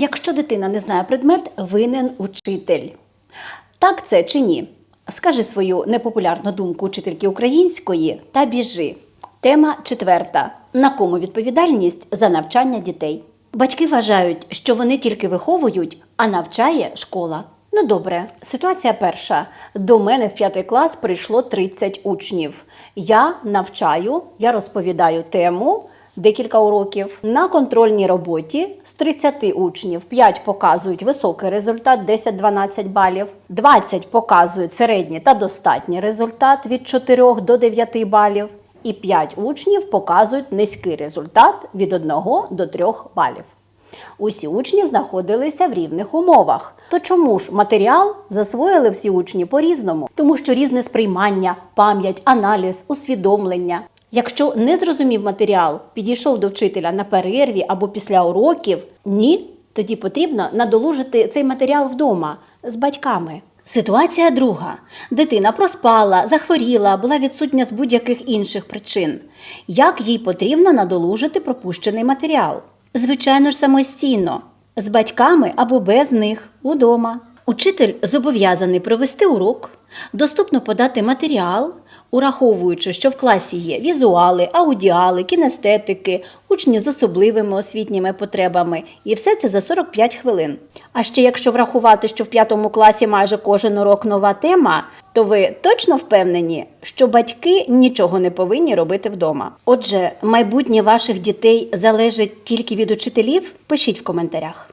Якщо дитина не знає предмет, винен учитель. Так це чи ні? Скажи свою непопулярну думку учительки української та біжи. Тема четверта: на кому відповідальність за навчання дітей? Батьки вважають, що вони тільки виховують, а навчає школа. Ну добре, ситуація перша. До мене в п'ятий клас прийшло 30 учнів. Я навчаю, я розповідаю тему декілька уроків. На контрольній роботі з 30 учнів 5 показують високий результат 10-12 балів, 20 показують середній та достатній результат від 4 до 9 балів, і 5 учнів показують низький результат від 1 до 3 балів. Усі учні знаходилися в рівних умовах. То чому ж матеріал засвоїли всі учні по-різному? Тому що різне сприймання, пам'ять, аналіз, усвідомлення. Якщо не зрозумів матеріал, підійшов до вчителя на перерві або після уроків, ні, тоді потрібно надолужити цей матеріал вдома з батьками. Ситуація друга. Дитина проспала, захворіла, була відсутня з будь-яких інших причин. Як їй потрібно надолужити пропущений матеріал? Звичайно ж, самостійно, з батьками або без них удома. Учитель зобов'язаний провести урок, доступно подати матеріал, ураховуючи, що в класі є візуали, аудіали, кінестетики, учні з особливими освітніми потребами, і все це за 45 хвилин. А ще якщо врахувати, що в п'ятому класі майже кожен урок нова тема, то ви точно впевнені, що батьки нічого не повинні робити вдома. Отже, майбутнє ваших дітей залежить тільки від учителів? Пишіть в коментарях.